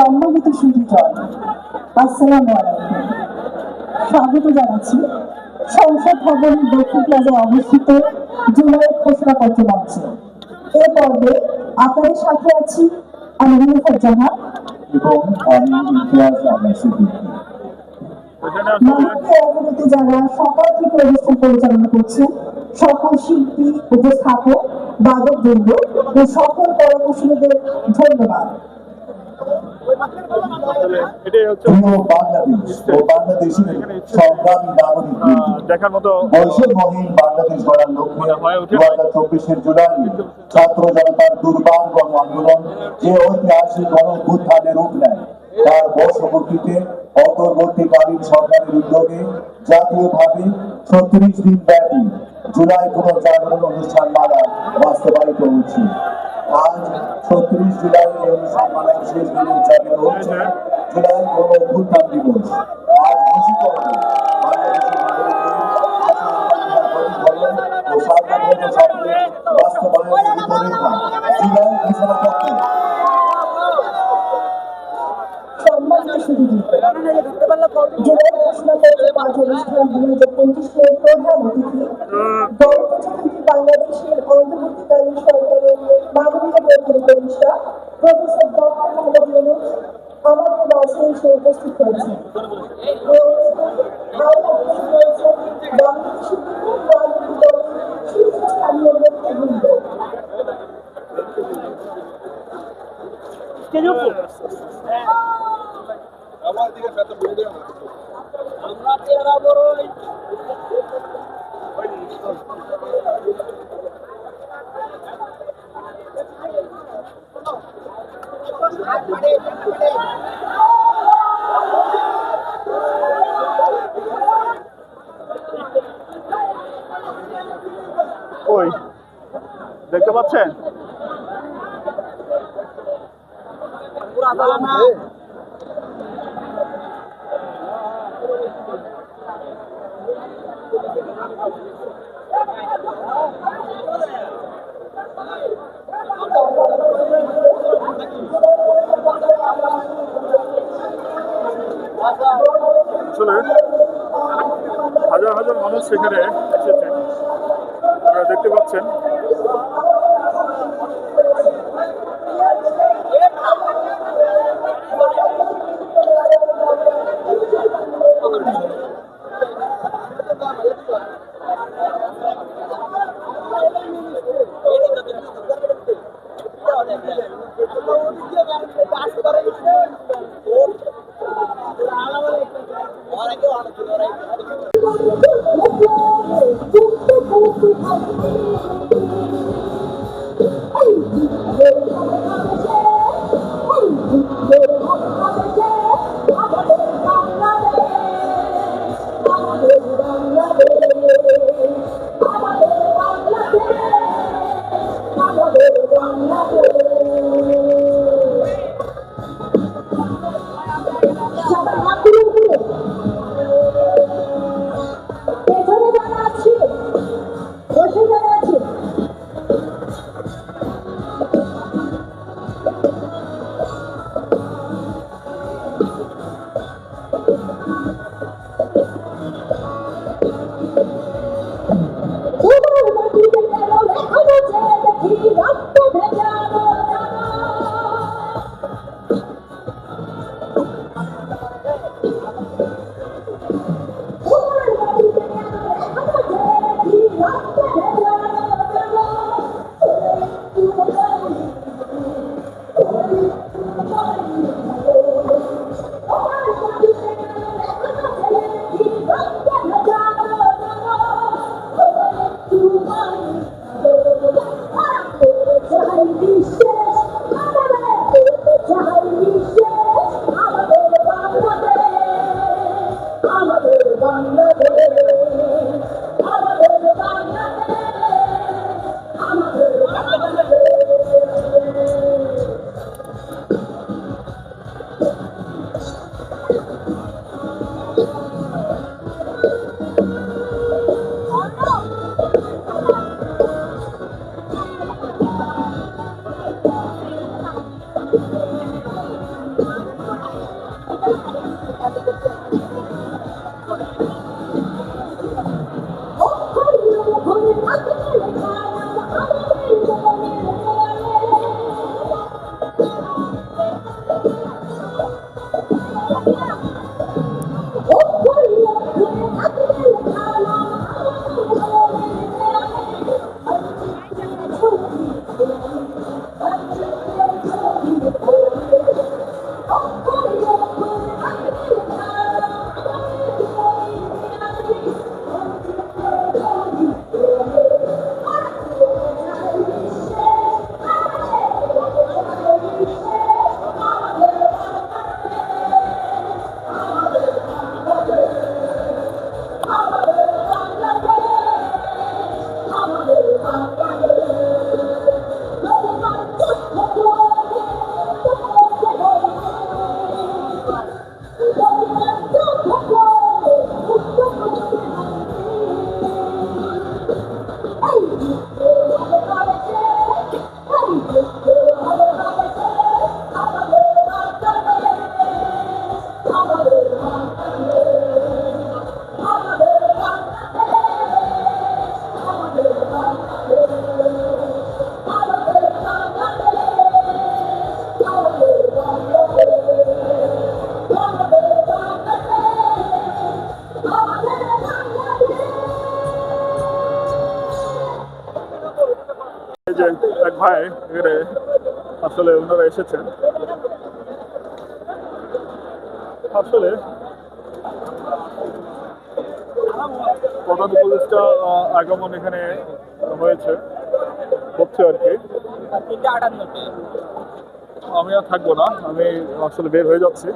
সম্মানিত সুধীজন আসসালামু আলাইকুম। স্বাগত জানাচ্ছি। সংসদ ভবনের দক্ষিণ প্লাজায় অবস্থিত জুলাই ঘোষণাপত্র মঞ্চে। এ পর্বে আপনাদের সাথে আছি আমি রিফাত জাহান। এবং আমি ইমতিয়াজ আহমেদ সিদ্দিকী। মানবকে অবগত যারা সকাল থেকে অনুষ্ঠান পরিচালনা করছেন সকল শিল্পী উপস্থাপক বাদক বৃন্দ ও সকল কর্মকুশলীদের ধন্যবাদ। দেখার মতো বৈষম্যহীন বাংলাদেশ গড়ার লক্ষ্যে দু হাজার চব্বিশের জুলাই ছাত্র জনতার দুর্বার গণ আন্দোলন যে ঐতিহাসিক গণ উত্থানের রূপ নেয় তার বর্ষপূর্তিতে অন্তর্বর্তীকালীন সরকারের উদ্যোগে জাতীয়ভাবে ছত্রিশ দিন ব্যাপী জুলাই পুনর্জাগরণ অনুষ্ঠান মালা বাস্তবায়িত হচ্ছে। আজ ছত্রিশ জুলাই এই অনুষ্ঠান মালার শেষ দিনে উদযাপিত হচ্ছে জুলাই গণ অভ্যুত্থান দিবস। আজ ঘোষিত হবে। বাংলাদেশের নাগরিকদের আশা প্রতিফলন ও সার্বভৌম বাস্তবায়নের রূপরেখা জুলাই ঘোষণাপত্র জুলাই ঘোষণাপত্র পাঠ অনুষ্ঠান দুই হাজার ইউনুস আমাদের মাঝে এসে উপস্থিত হয়েছেন ওই দেখতে পাচ্ছেন? পুরা দালানা হাজার হাজার মানুষ সেখানে এসেছেন। আপনারা দেখতে পাচ্ছেন যে এক ভাই, এখানে আসলে ওনারা এসেছেন। আসলে প্রধান আগমন এখানে হয়েছে, হচ্ছে আর কি। আমি আর থাকব না, আমি আসলে বের হয়ে যাচ্ছি।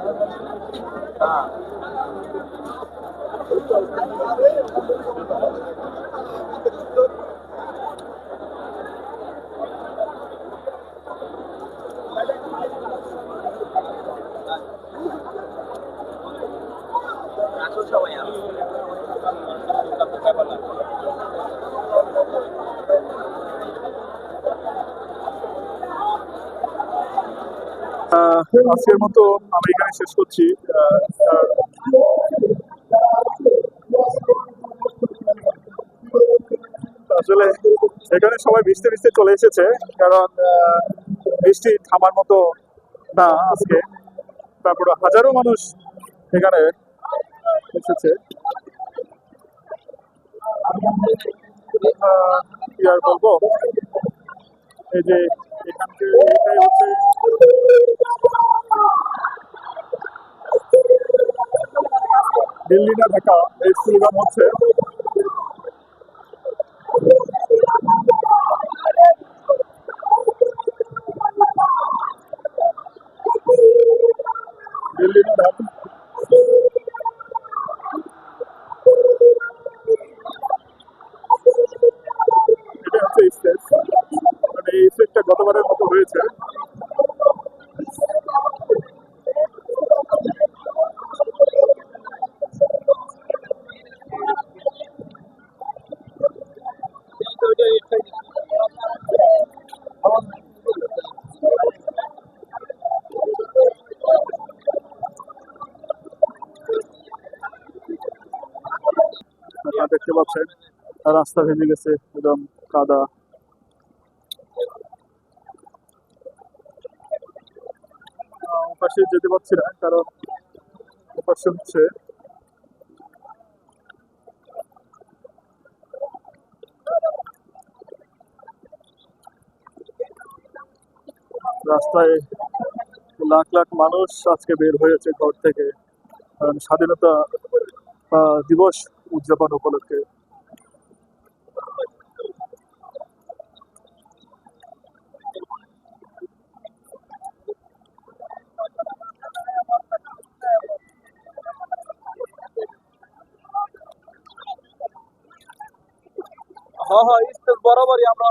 আজকের মতো আমি এখানে শেষ করছি। আসলে এখানে সবাই ভিজতে ভিজতে চলে এসেছে, কারণ বৃষ্টি থামার মতো না আজকে। তারপরে হাজারো মানুষ এখানে এসেছে। কি আর বলব? এই যে এখানকে এটাই হচ্ছে দিল্লি না ঢাকা এই স্লোগান হচ্ছে দিল্লি না ঢাকা এটা হচ্ছে স্টেজ মানে এই স্টেজটা গতবারের মতো হয়েছে দেখতে পাচ্ছেন রাস্তা ভেঙে গেছে একদম কাদা। ওপাশে যেতে পারছি না, কারণ ওপাশে হচ্ছে রাস্তায় লাখ লাখ মানুষ আজকে বের হয়েছে ঘর থেকে। কারণ স্বাধীনতা দিবস উদযাপন উপলক্ষে হ্যাঁ হ্যাঁ স্পেস বরাবরই আমরা